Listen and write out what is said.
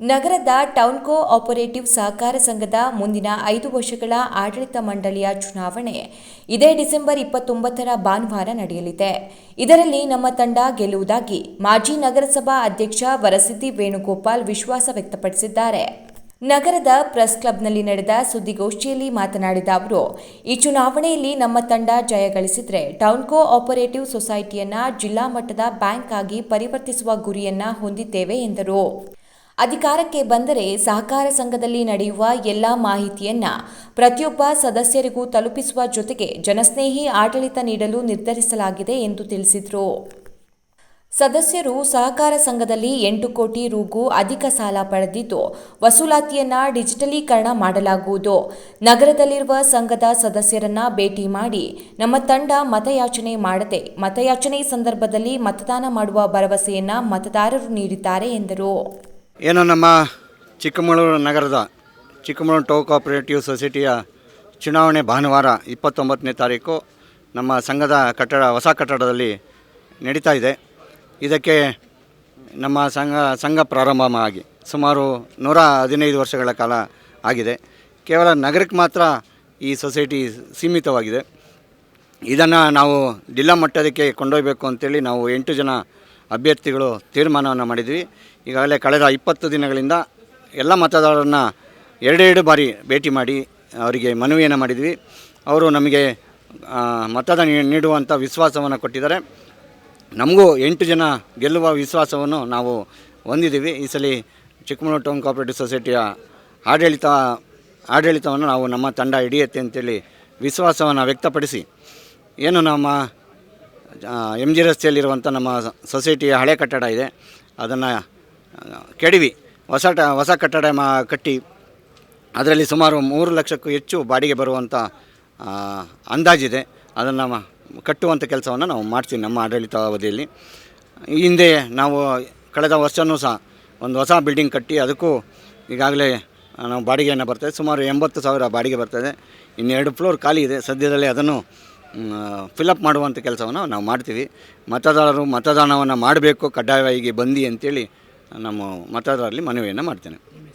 ನಗರದ ಟೌನ್ಕೋ ಆಪರೇಟಿವ್ ಸಹಕಾರ ಸಂಘದ ಮುಂದಿನ ಐದು ವರ್ಷಗಳ ಆಡಳಿತ ಮಂಡಳಿಯ ಚುನಾವಣೆ ಇದೇ ಡಿಸೆಂಬರ್ ಇಪ್ಪತ್ತೊಂಬತ್ತರ ಭಾನುವಾರ ನಡೆಯಲಿದೆ. ಇದರಲ್ಲಿ ನಮ್ಮ ತಂಡ ಗೆಲ್ಲುವುದಾಗಿ ಮಾಜಿ ನಗರಸಭಾ ಅಧ್ಯಕ್ಷ ವರಸಿದ್ದಿ ವೇಣುಗೋಪಾಲ್ ವಿಶ್ವಾಸ ವ್ಯಕ್ತಪಡಿಸಿದ್ದಾರೆ. ನಗರದ ಪ್ರೆಸ್ ಕ್ಲಬ್ನಲ್ಲಿ ನಡೆದ ಸುದ್ದಿಗೋಷ್ಠಿಯಲ್ಲಿ ಮಾತನಾಡಿದ ಅವರು, ಈ ಚುನಾವಣೆಯಲ್ಲಿ ನಮ್ಮ ತಂಡ ಜಯ ಟೌನ್ ಟೌನ್ಕೋ ಆಪರೇಟಿವ್ ಸೊಸೈಟಿಯನ್ನ ಜಿಲ್ಲಾ ಮಟ್ಟದ ಬ್ಯಾಂಕ್ ಆಗಿ ಪರಿವರ್ತಿಸುವ ಗುರಿಯನ್ನ ಹೊಂದಿದ್ದೇವೆ ಎಂದರು. ಅಧಿಕಾರಕ್ಕೆ ಬಂದರೆ ಸಹಕಾರ ಸಂಘದಲ್ಲಿ ನಡೆಯುವ ಎಲ್ಲ ಮಾಹಿತಿಯನ್ನ ಪ್ರತಿಯೊಬ್ಬ ಸದಸ್ಯರಿಗೂ ತಲುಪಿಸುವ ಜೊತೆಗೆ ಜನಸ್ನೇಹಿ ಆಡಳಿತ ನೀಡಲು ನಿರ್ಧರಿಸಲಾಗಿದೆ ಎಂದು ತಿಳಿಸಿದರು. ಸದಸ್ಯರು ಸಹಕಾರ ಸಂಘದಲ್ಲಿ ಎಂಟು ಕೋಟಿ ರೂಗೂ ಅಧಿಕ ಸಾಲ ಪಡೆದಿದ್ದು, ವಸೂಲಾತಿಯನ್ನ ಡಿಜಿಟಲೀಕರಣ ಮಾಡಲಾಗುವುದು. ನಗರದಲ್ಲಿರುವ ಸಂಘದ ಸದಸ್ಯರನ್ನ ಭೇಟಿ ಮಾಡಿ ನಮ್ಮ ತಂಡ ಮತಯಾಚನೆ ಮಾಡದೆ, ಮತಯಾಚನೆ ಸಂದರ್ಭದಲ್ಲಿ ಮತದಾನ ಮಾಡುವ ಭರವಸೆಯನ್ನ ಮತದಾರರು ನೀಡಿದ್ದಾರೆ ಎಂದರು. ಏನು ನಮ್ಮ ಚಿಕ್ಕಮಗಳೂರು ನಗರದ ಚಿಕ್ಕಮಗಳೂರು ಟೋ ಕೋಆಪರೇಟಿವ್ ಸೊಸೈಟಿಯ ಚುನಾವಣೆ ಭಾನುವಾರ ಇಪ್ಪತ್ತೊಂಬತ್ತನೇ ತಾರೀಕು ನಮ್ಮ ಸಂಘದ ಕಟ್ಟಡ, ಹೊಸ ಕಟ್ಟಡದಲ್ಲಿ ನಡೀತಾ ಇದೆ. ಇದಕ್ಕೆ ನಮ್ಮ ಸಂಘ ಸಂಘ ಪ್ರಾರಂಭ ಆಗಿ ಸುಮಾರು ನೂರ ಹದಿನೈದು ವರ್ಷಗಳ ಕಾಲ ಆಗಿದೆ. ಕೇವಲ ನಗರಕ್ಕೆ ಮಾತ್ರ ಈ ಸೊಸೈಟಿ ಸೀಮಿತವಾಗಿದೆ. ಇದನ್ನು ನಾವು ಜಿಲ್ಲಾ ಮಟ್ಟದಕ್ಕೆ ಕೊಂಡೊಯ್ಯಬೇಕು ಅಂತೇಳಿ ನಾವು ಎಂಟು ಜನ ಅಭ್ಯರ್ಥಿಗಳು ತೀರ್ಮಾನವನ್ನು ಮಾಡಿದ್ವಿ. ಈಗಾಗಲೇ ಕಳೆದ ಇಪ್ಪತ್ತು ದಿನಗಳಿಂದ ಎಲ್ಲ ಮತದಾರರನ್ನ ಎರಡೆರಡು ಬಾರಿ ಭೇಟಿ ಮಾಡಿ ಅವರಿಗೆ ಮನವಿಯನ್ನು ಮಾಡಿದ್ವಿ. ಅವರು ನಮಗೆ ಮತದಾನ ನೀಡುವಂಥ ವಿಶ್ವಾಸವನ್ನು ಕೊಟ್ಟಿದ್ದಾರೆ. ನಮಗೂ ಎಂಟು ಜನ ಗೆಲ್ಲುವ ವಿಶ್ವಾಸವನ್ನು ನಾವು ಹೊಂದಿದ್ದೀವಿ. ಈ ಸಲ ಚಿಕ್ಕಮಗಳೂರು ಟೌನ್ ಕೋಆಪರೇಟಿವ್ ಸೊಸೈಟಿಯ ಆಡಳಿತ, ಆಡಳಿತವನ್ನು ನಾವು ನಮ್ಮ ತಂಡ ಹಿಡಿಯುತ್ತೆ ಅಂತೇಳಿ ವಿಶ್ವಾಸವನ್ನು ವ್ಯಕ್ತಪಡಿಸಿ, ಏನು ನಮ್ಮ ಎಂ ಜಿ ರಸ್ತೆಯಲ್ಲಿರುವಂಥ ನಮ್ಮ ಸೊಸೈಟಿಯ ಹಳೆ ಕಟ್ಟಡ ಇದೆ. ಅದನ್ನು ಕೆಡವಿ. ಹೊಸ ಟ, ಹೊಸ ಕಟ್ಟಡ ಮಾ, ಕಟ್ಟಿ ಅದರಲ್ಲಿ ಸುಮಾರು ಮೂರು ಲಕ್ಷಕ್ಕೂ ಹೆಚ್ಚು ಬಾಡಿಗೆ ಬರುವಂಥ ಅಂದಾಜಿದೆ. ಅದನ್ನು ಕಟ್ಟುವಂಥ ಕೆಲಸವನ್ನು ನಾವು ಮಾಡ್ತೀವಿ ನಮ್ಮ ಆಡಳಿತ ಅವಧಿಯಲ್ಲಿ ಹಿಂದೆ ನಾವು ಕಳೆದ ವರ್ಷವೂ ಸಹ ಒಂದು ಹೊಸ ಬಿಲ್ಡಿಂಗ್ ಕಟ್ಟಿ ಅದಕ್ಕೂ ಈಗಾಗಲೇ ನಾವು ಬಾಡಿಗೆಯನ್ನು ಬರ್ತದೆ ಸುಮಾರು ಎಂಬತ್ತು ಸಾವಿರ ಬಾಡಿಗೆ ಬರ್ತದೆ ಇನ್ನೆರಡು ಫ್ಲೋರ್ ಖಾಲಿ ಇದೆ. ಸದ್ಯದಲ್ಲೇ ಅದನ್ನು ಫಿಲಪ್ ಮಾಡುವಂಥ ಕೆಲಸವನ್ನು ನಾವು ಮಾಡ್ತೀವಿ. ಮತದಾರರು ಮತದಾನವನ್ನು ಮಾಡಬೇಕು, ಕಡ್ಡಾಯವಾಗಿ ಬಂದು ಅಂತೇಳಿ ನಮ್ಮ ಮತದಾರರಲ್ಲಿ ಮನವಿಯನ್ನು ಮಾಡ್ತೇನೆ.